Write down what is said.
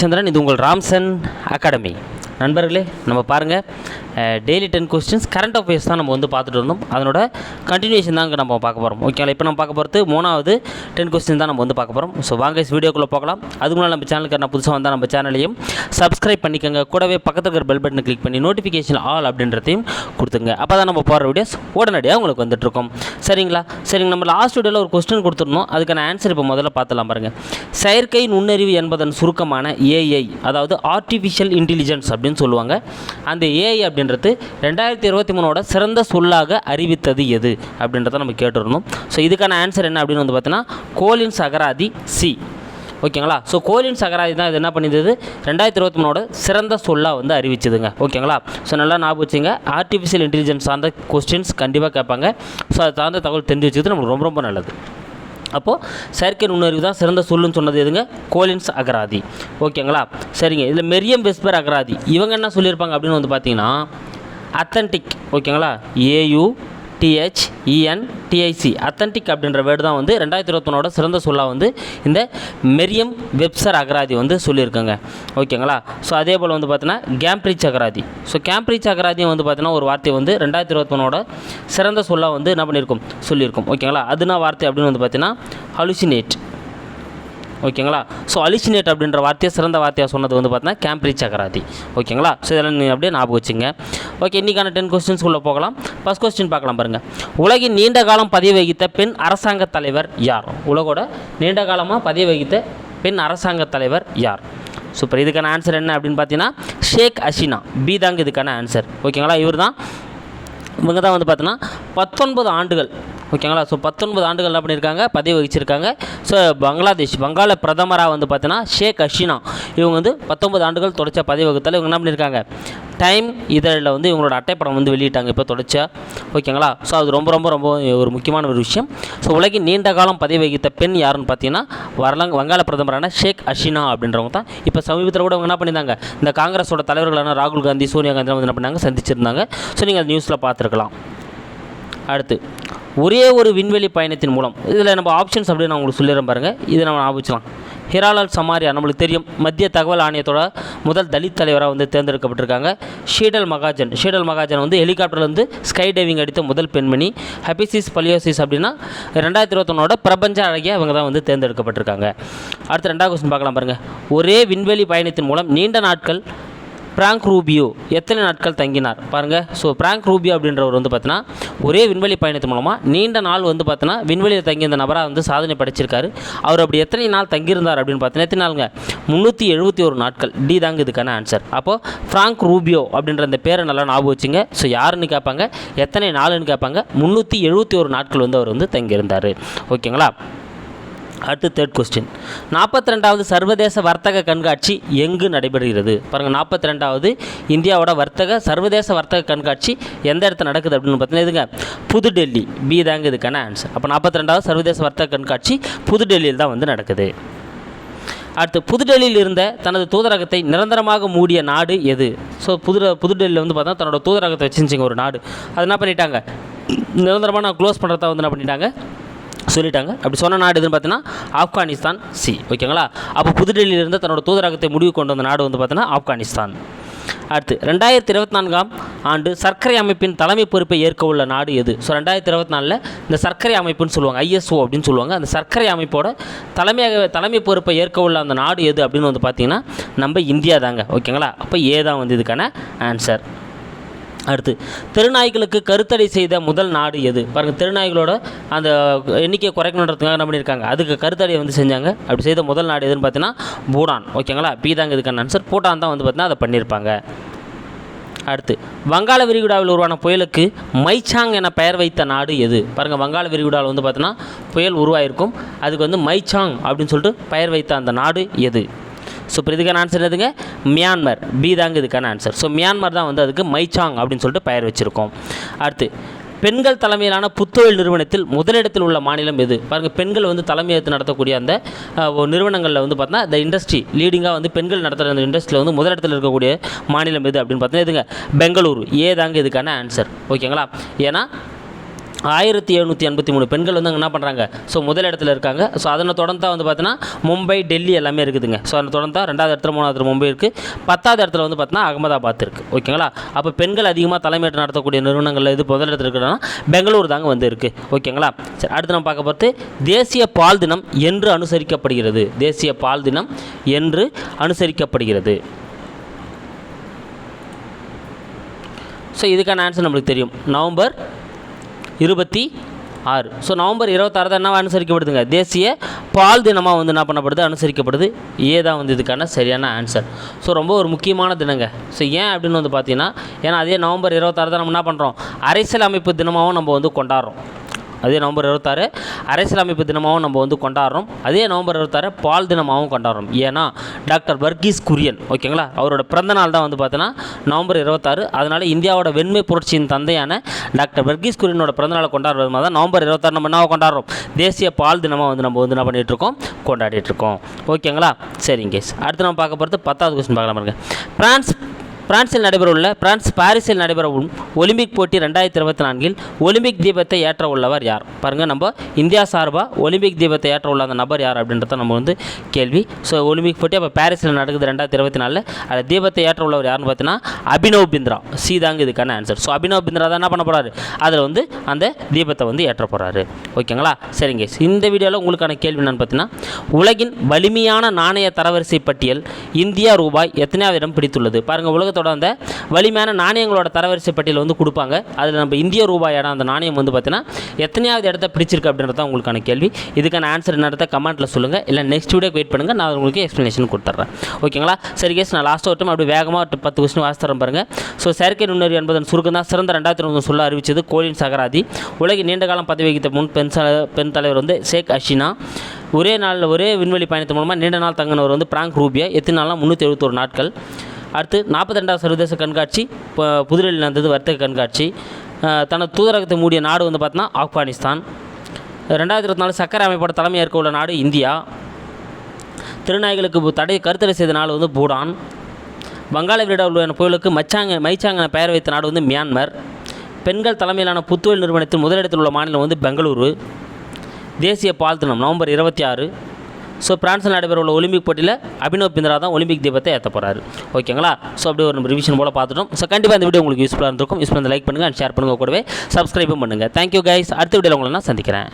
சந்திரன் இது உங்கள் ராம்சன் அகாடமி. நண்பர்களே நம்ம பாருங்கள் daily ten questions current affairs தான் நம்ம வந்து பார்த்துட்டு இருந்தோம் அதனோட கண்டினியூஷன் தான் நம்ம பார்க்க போகிறோம் ஓகேங்களா இப்போ நம்ம பார்க்க போகிறது மூணாவது டென் கொஸ்டின் தான் நம்ம வந்து பார்க்க போகிறோம் ஸோ வாங்க வீடியோக்குள்ளே போகலாம். அதுக்கு முன்னாடி நம்ம சேனலுக்கு நான் புதுசாக வந்தால் நம்ம சேனலையும் சப்ஸ்கிரைப் பண்ணிக்கோங்க. கூடவே பக்கத்தில் இருக்கிற பெல் பட்டனை கிளிக் பண்ணி நோட்டிஃபிகேஷன் ஆல் அப்படின்றதையும் கொடுத்துங்க அப்போ தான் நம்ம போகிற வீடியோஸ் உடனடியாக உங்களுக்கு வந்துட்டுருக்கோம் சரிங்களா? சரிங்க நம்ம லாஸ்ட் வீடியோவில் ஒரு கொஸ்டின் கொடுத்துருந்தோம் அதுக்கான ஆன்சர் இப்போ முதல்ல பார்த்துலாம் பாருங்கள் செயற்கை நுண்ணறிவு என்பதன் சுருக்கமான ஏஐ அதாவது ஆர்டிஃபிஷியல் இன்டெலிஜென்ஸ் அப்படின்னு சொல்லுவாங்க. அந்த ஏஐ அப்படின்னு அப்படின்றது ரெண்டாயிரத்தி இருபத்தி மூணோட சிறந்த சொல்லாக அறிவித்தது எது அப்படின்றத நம்ம கேட்டிருந்தோம். ஸோ இதுக்கான ஆன்சர் என்ன அப்படின்னு வந்து பார்த்தீங்கன்னா கோலின் சகராதி சி ஓகேங்களா? ஸோ கோலின் சகராதி தான் இது என்ன பண்ணியது ரெண்டாயிரத்தி இருபத்தி மூணோட சிறந்த சொல்லாக வந்து அறிவிச்சதுங்க. ஓகேங்களா? ஸோ நல்லா ஞாபகம் வச்சுங்க. ஆர்டிஃபிஷியல் இன்டெலிஜென்ஸ் சார்ந்த கொஸ்டின்ஸ் கண்டிப்பாக கேட்பாங்க. ஸோ அது சார்ந்த தகவல் தெரிஞ்சு வச்சுக்கிறது நமக்கு ரொம்ப ரொம்ப நல்லது. அப்போது செயற்கை நுண்ணறிவு தான் சிறந்த சொல்லுன்னு சொன்னது எதுங்க? கோலின்ஸ் அகராதி. ஓகேங்களா? சரிங்க. இதில் மெரியம் வெஸ்பர் அகராதி. இவங்க என்ன சொல்லியிருப்பாங்க அப்படின்னு வந்து பார்த்தீங்கன்னா அத்தன்டிக் ஓகேங்களா? A U T H E N T I C authentic அப்படின்ற வேர்டு தான் வந்து ரெண்டாயிரத்தி இருபத்தொன்னோட சிறந்த சொல்லாக வந்து இந்த மெரியம் வெப்சர் அகராதி வந்து சொல்லியிருக்காங்க. ஓகேங்களா? ஸோ அதே போல் வந்து பார்த்தீங்கன்னா கேம்ப்ரிச் அகராதி. ஸோ கேம்ப்ரிச் அகராதியும் வந்து பார்த்தீங்கன்னா ஒரு வார்த்தை வந்து ரெண்டாயிரத்தி இருபத்தொன்னோட சிறந்த சொல்லாக வந்து என்ன பண்ணியிருக்கும்? சொல்லியிருக்கும். ஓகேங்களா? அதுனா வார்த்தை அப்படின்னு வந்து பார்த்தீங்கன்னா ஹலுசினேட் ஓகேங்களா? ஸோ அலிசினேட் அப்படின்ற வார்த்தையை சிறந்த வார்த்தையாக சொன்னது வந்து பார்த்தீங்கன்னா கேம்பிரிச் அகராதி. ஓகேங்களா? ஸோ இதெல்லாம் நீங்கள் அப்படியே ஞாபகம் வச்சுங்க. ஓகே இன்றைக்கான டென் கொஸ்டின்ஸ்குள்ளே போகலாம். ஃபஸ்ட் கொஸ்டின் பார்க்கலாம் பாருங்கள் உலகின் நீண்ட காலம் பதவி வகித்த பெண் அரசாங்க தலைவர் யார்? உலகோட நீண்ட காலமாக பதவி வகித்த பெண் அரசாங்க தலைவர் யார்? சூப்பர் இதுக்கான ஆன்சர் என்ன அப்படின்னு பார்த்தீங்கன்னா ஷேக் அஷினா பி தாங்க இதுக்கான ஆன்சர் ஓகேங்களா இவர் தான் இவங்க தான் வந்து பார்த்தீங்கன்னா பத்தொன்பது ஆண்டுகள் ஓகேங்களா? ஸோ பத்தொன்பது ஆண்டுகள் என்ன பண்ணியிருக்காங்க? பதவி வகிச்சிருக்காங்க. ஸோ பங்களாதேஷ் வங்காள பிரதமராக வந்து பார்த்தீங்கன்னா ஷேக் ஹசீனா. இவங்க வந்து பத்தொன்பது ஆண்டுகள் தொடர்ச்ச பதவி வகுத்தால் இவங்க என்ன பண்ணியிருக்காங்க? டைம் இதழில் வந்து இவங்களோட அட்டைப்படம் வந்து வெளியிட்டாங்க. இப்போ தொடர்ச்சியா. ஓகேங்களா? ஸோ அது ரொம்ப ரொம்ப ரொம்ப ஒரு முக்கியமான ஒரு விஷயம். ஸோ உலகின் நீண்ட காலம் பதவி வகித்த பெண் யாருன்னு பார்த்தீங்கன்னா வரலாங்க வங்காள பிரதமரான ஷேக் ஹசீனா அப்படின்றவங்க தான். இப்போ சமீபத்தில் கூட அவங்க என்ன பண்ணியிருந்தாங்க? இந்த காங்கிரஸோட தலைவர்களான ராகுல் காந்தி சோனியா காந்தி வந்து என்ன பண்ணாங்க சந்திச்சிருந்தாங்க. ஸோ நீங்கள் அந்த நியூஸில் பார்த்துருக்கலாம். அடுத்து. ஒரே ஒரு விண்வெளி பயணத்தின் மூலம். இதில் நம்ம ஆப்ஷன்ஸ் அப்படின்னு நான் உங்களுக்கு சொல்லிடுறேன் பாருங்கள் இதை நம்ம ஆபிச்சலாம் ஹிராலால் சமாரியா நம்மளுக்கு தெரியும். மத்திய தகவல் ஆணையத்தோட முதல் தலித் தலைவராக வந்து தேர்ந்தெடுக்கப்பட்டிருக்காங்க. ஷீடல் மகாஜன். ஷீடல் மகாஜன் வந்து ஹெலிகாப்டர்லேருந்து ஸ்கை டைவிங் அடித்த முதல் பெண்மணி. ஹெபிசிஸ் பலியோசிஸ் அப்படின்னா ரெண்டாயிரத்தி இருபத்தொன்னோட பிரபஞ்ச அழகிய அவங்க தான் வந்து தேர்ந்தெடுக்கப்பட்டிருக்காங்க. அடுத்து ரெண்டாவது கொஸ்டின் பார்க்கலாம் பாருங்கள் ஒரே விண்வெளி பயணத்தின் மூலம் நீண்ட நாட்கள் பிராங்க் ரூபியோ எத்தனை நாட்கள் தங்கினார்? பாருங்கள் ஸோ பிராங்க் ரூபியோ அப்படின்றவர் வந்து பார்த்தீங்கன்னா ஒரே விண்வெளி பயணத்து மூலமாக நீண்ட நாள் வந்து பார்த்தீங்கன்னா விண்வெளியில் தங்கியிருந்த நபராக வந்து சாதனை படைச்சிருக்காரு. அவர் அப்படி எத்தனை நாள் தங்கியிருந்தார் அப்படின்னு பார்த்தீங்கன்னா எத்தனை நாளுங்க? முந்நூற்றி எழுபத்தி ஒரு நாட்கள். டி தாங்க இதுக்கான ஆன்சர் அப்போது ஃப்ராங்க் ரூபியோ அப்படின்ற அந்த பேரை நல்லா ஞாபகம் வச்சுங்க. ஸோ யாருன்னு கேட்பாங்க? எத்தனை நாளுன்னு கேட்பாங்க? முந்நூற்றி எழுபத்தி ஒரு நாட்கள் வந்து அவர் வந்து தங்கியிருந்தார். ஓகேங்களா? அடுத்து தேர்ட் கொஸ்டின் நாற்பத்தி ரெண்டாவது சர்வதேச வர்த்தக கண்காட்சி எங்கு நடைபெறுகிறது? பாருங்கள் நாற்பத்தி ரெண்டாவது இந்தியாவோட வர்த்தக சர்வதேச வர்த்தக கண்காட்சி எந்த இடத்துல நடக்குது அப்படின்னு பார்த்தீங்கன்னா இதுங்க புதுடெல்லி. பி தாங்க இதுக்கான ஆன்சர் அப்போ நாற்பத்தி ரெண்டாவது சர்வதேச வர்த்தக கண்காட்சி புதுடெல்லியில் தான் வந்து நடக்குது. அடுத்து புதுடெல்லியில் இருந்த தனது தூதரகத்தை நிரந்தரமாக மூடிய நாடு எது? ஸோ புது புதுடெல்லியில் வந்து பார்த்தா தன்னோட தூதரகத்தை வச்சுருந்துச்சிங்க ஒரு நாடு. அது என்ன பண்ணிட்டாங்க? நிரந்தரமாக நான் க்ளோஸ் பண்ணுறதா வந்து என்ன பண்ணிட்டாங்க? சொல்லிட்டாங்க. அப்படி சொன்ன நாடு எதுன்னு பார்த்தீங்கன்னா ஆப்கானிஸ்தான் சி. ஓகேங்களா? அப்போ புதுடெல்லியிலிருந்து தன்னோட தூதரகத்தை முடிவு கொண்டு வந்த நாடு வந்து பார்த்தீங்கன்னா ஆப்கானிஸ்தான். அடுத்து ரெண்டாயிரத்தி இருபத்தி நான்காம் ஆண்டு சர்க்கரை அமைப்பின் தலைமை பொறுப்பை ஏற்க உள்ள நாடு எது? ஸோ ரெண்டாயிரத்தி இருபத்தி நாலில் இந்த சர்க்கரை அமைப்புன்னு சொல்லுவாங்க ஐஎஸ்ஓ அப்படின்னு சொல்லுவாங்க. அந்த சர்க்கரை அமைப்போட தலைமையாக தலைமை பொறுப்பை ஏற்க உள்ள அந்த நாடு எது அப்படின்னு வந்து பார்த்தீங்கன்னா நம்ம இந்தியா தாங்க. ஓகேங்களா? அப்போ ஏ தான் வந்து இதுக்கான ஆன்சர் அடுத்து திருநாய்களுக்கு கருத்தடை செய்த முதல் நாடு எது? பாருங்கள் திருநாய்களோட அந்த எண்ணிக்கையை குறைக்கணுன்றதுக்காக என்ன பண்ணியிருக்காங்க? அதுக்கு கருத்தடையை வந்து செஞ்சாங்க. அப்படி செய்த முதல் நாடு எதுன்னு பார்த்தீங்கன்னா பூடான். ஓகேங்களா? பி தாங்க இதுக்கான ஆன்சர் பூட்டான் தான் வந்து பார்த்தீங்கன்னா அதை பண்ணியிருப்பாங்க. அடுத்து வங்காள விரிகுடாவில் உருவான புயலுக்கு மைச்சாங் என பெயர் வைத்த நாடு எது? பாருங்கள் வங்காள விரிகுடாவில் வந்து பார்த்தீங்கன்னா புயல் உருவாயிருக்கும். அதுக்கு வந்து மைச்சாங் அப்படின்னு சொல்லிட்டு பெயர் வைத்த அந்த நாடு எது? ஸோ இப்போ இதுக்கான ஆன்சர் எதுங்க மியான்மர். பி தாங்க இதுக்கான ஆன்சர் ஸோ மியான்மர் தான் வந்து அதுக்கு மைச்சாங் அப்படின்னு சொல்லிட்டு பெயர் வச்சுருக்கோம். அடுத்து பெண்கள் தலைமையிலான புத்தொழில் நிறுவனத்தில் முதலிடத்தில் உள்ள மாநிலம் எது? பாருங்கள் பெண்கள் வந்து தலைமையேற்று நடத்தக்கூடிய அந்த நிறுவனங்களில் வந்து பார்த்தீங்கன்னா இந்த இண்டஸ்ட்ரி லீடிங்காக வந்து பெண்கள் நடத்துகிற அந்த இண்டஸ்ட்ரியில் வந்து முதலிடத்தில் இருக்கக்கூடிய மாநிலம் எது அப்படின்னு பார்த்தீங்கன்னா எதுங்க? பெங்களூரு. ஏதாங்க இதுக்கான ஆன்சர் ஓகேங்களா ஏன்னா ஆயிரத்தி எழுநூற்றி எண்பத்தி மூணு பெண்கள் வந்து அங்கே என்ன பண்ணுறாங்க ஸோ முதல் இடத்துல இருக்காங்க. ஸோ அதனை தொடர்ந்து வந்து பார்த்தீங்கன்னா மும்பை டெல்லி எல்லாமே இருக்குதுங்க. ஸோ அதனை தொடர்ந்து தான் ரெண்டாவது இடத்துல மூணாவது இடத்துல மும்பை இருக்குது பத்தாவது இடத்துல வந்து பார்த்தீங்கன்னா அகமதாபாத் இருக்குது ஓகேங்களா? அப்போ பெண்கள் அதிகமாக தலைமையேற்று நடத்தக்கூடிய நிறுவனங்களில் இது முதல் இடத்துல பெங்களூர் தாங்க வந்து இருக்குது ஓகேங்களா? சரி அடுத்து நம்ம பார்க்க பார்த்து தேசிய பால் தினம் என்று அனுசரிக்கப்படுகிறது. தேசிய பால் தினம் என்று அனுசரிக்கப்படுகிறது. ஸோ இதுக்கான ஆன்சர் நம்மளுக்கு தெரியும். நவம்பர் இருபத்தி ஆறு. ஸோ நவம்பர் இருபத்தாறு தான் என்ன அனுசரிக்கப்படுதுங்க? தேசிய பால் தினமாக வந்து என்ன பண்ணப்படுது? அனுசரிக்கப்படுது. ஏ தான் வந்து இதுக்கான சரியான ஆன்சர் ஸோ ரொம்ப ஒரு முக்கியமான தினங்க. ஸோ ஏன் அப்படின்னு வந்து பார்த்தீங்கன்னா ஏன்னா அதே நவம்பர் இருபத்தாறு தான் நம்ம என்ன பண்ணுறோம் அரசியல் அமைப்பு தினமாகவும் நம்ம வந்து கொண்டாடுறோம். அதே நவம்பர் இருபத்தாறு அரசியலமைப்பு தினமாகவும் நம்ம வந்து கொண்டாடுறோம். அதே நவம்பர் இருபத்தாறு பால் தினமாகவும் கொண்டாடுறோம். ஏன்னா டாக்டர் வர்கீஸ் குரியன் ஓகேங்களா? அவரோட பிறந்த நாள் தான் வந்து பார்த்தோன்னா நவம்பர் இருபத்தாறு. அதனால் இந்தியாவோட வெண்மை புரட்சியின் தந்தையான டாக்டர் வர்கீஸ் குரியனோட பிறந்தநாளை கொண்டாடுறது மாதிரி தான் நவம்பர் இருபத்தாறு நம்ம என்ன கொண்டாடுறோம்? தேசிய பால் தினமாக வந்து நம்ம வந்து என்ன பண்ணிகிட்டு இருக்கோம்? இருக்கோம். ஓகேங்களா? சரிங்க அடுத்து நம்ம பார்க்க போகிறது பத்தாவது கொஸ்டின் பார்க்கலாம் பாருங்கள் பிரான்ஸ் பிரான்சில் நடைபெறவுள்ள பிரான்ஸ் பாரிஸில் நடைபெறவும் ஒலிம்பிக் போட்டி ரெண்டாயிரத்தி இருபத்தி நான்கில் ஒலிம்பிக் தீபத்தை ஏற்ற உள்ளவர் யார்? பாருங்கள் நம்ம இந்தியா சார்பாக ஒலிம்பிக் தீபத்தை ஏற்ற உள்ள அந்த நபர் யார் அப்படின்றத நம்ம வந்து கேள்வி. ஸோ ஒலிம்பிக் போட்டி அப்போ பாரிஸில் நடக்குது ரெண்டாயிரத்தி இருபத்தி நாலில். அதில் தீபத்தை ஏற்ற உள்ளவர் யாருன்னு பார்த்தீங்கன்னா அபினவ் பிந்த்ரா. சி தாங்க இதுக்கான ஆன்சர் ஸோ அபினவ் பிந்திரா தான் என்ன பண்ண போகிறாரு அதில் வந்து அந்த தீபத்தை வந்து ஏற்ற போகிறாரு ஓகேங்களா? சரிங்க இந்த வீடியோவில் உங்களுக்கான கேள்வி என்னென்னு பார்த்தீங்கன்னா உலகின் வலிமையான நாணய தரவரிசை பட்டியல் இந்தியா ரூபாய் எத்தனையாவது இடம் பிடித்துள்ளது? பாருங்கள் உலகத்தோட அந்த வலிமையான நாணயங்களோட தரவரிசை பட்டியல் வந்து கொடுப்பாங்க. அதில் நம்ம இந்திய ரூபாயான அந்த நாணயம் வந்து பார்த்தீங்கன்னா எத்தனையாவது இடத்த பிடிச்சிருக்கு அப்படின்றத உங்களுக்கான கேள்வி. இதுக்கான ஆன்சர் என்னறத கமெண்ட்டில் சொல்லுங்கள் இல்லை நெக்ஸ்ட் வீடியோக்கு வெயிட் பண்ணுங்கள் நான் உங்களுக்கு எக்ஸ்ப்ளனேஷன் கொடுத்துட்றேன். ஓகேங்களா சரி கேஸ் நான் லாஸ்ட் ஒரு அப்படி வேகமாக ஒரு பத்து கொஸ்டின் வாசித்தரம் பாருங்கள் ஸோ செயற்கை நுண்ணறிவு என்பதன் சுருக்கம் தான் சிறந்த ரெண்டாயிரத்தி இருபது சொல்ல அறிவிச்சது கோலின் சகராதி. உலகின் நீண்ட காலம் பதவி வகித்த முன் பெண் பெண் தலைவர் வந்து ஷேக் அஷினா ஒரே நாளில் ஒரே விண்வெளி பயணத்தின் மூலமாக நீண்ட நாள் தங்கினவர் வந்து பிராங்க் ரூபியா. எத்தனை நாளாக முந்நூற்றி எழுபத்தோரு நாட்கள். அடுத்து நாற்பத்தி ரெண்டாவது சர்வதேச கண்காட்சி இப்போ புதுடெல்லியில் நடந்தது வர்த்தக கண்காட்சி. தனது தூதரகத்தை மூடிய நாடு வந்து பார்த்தோன்னா ஆப்கானிஸ்தான். ரெண்டாயிரத்தி இருபத்தி நாலு சக்கரை அமைப்போட தலைமையேற்க உள்ள நாடு இந்தியா. திருநாய்களுக்கு தடை கருத்தடை செய்த நாடு வந்து பூடான். வங்காள விரிடா உள்ள புயலுக்கு மச்சாங்க மைச்சாங்கன பெயர் வைத்த நாடு வந்து மியான்மர். பெண்கள் தலைமையிலான புத்துவல் நிறுவனத்தின் முதலிடத்தில் உள்ள மாநிலம் வந்து பெங்களூரு. தேசிய பால் தினம் நவம்பர் இருபத்தி ஆறு. ஸோ பிரான்ஸில் நடைபெற உள்ள ஒலிம்பிக் போட்டியில் அபினவ் பிந்திரா தான் ஒலிம்பிக் தீபத்தை ஏற்ற போகிறாரு ஓகேங்களா? ஸோ அப்படியே ஒரு ரிவிஷன் போல் பார்த்துட்டோம். ஸோ கண்டிப்பாக இந்த வீடியோ உங்களுக்கு யூஸ்ஃபுல்லாக இருந்திருக்கும். யூஸ் பண்ணி லைக் பண்ணுங்கள் அண்ட் ஷேர் பண்ணுங்கள் கூடவே. சப்ஸ்கிரைபும் பண்ணுங்கள் தேங்க்யூ கைஸ் அடுத்த வீடியோவில் உங்களை நான் சந்திக்கிறேன்.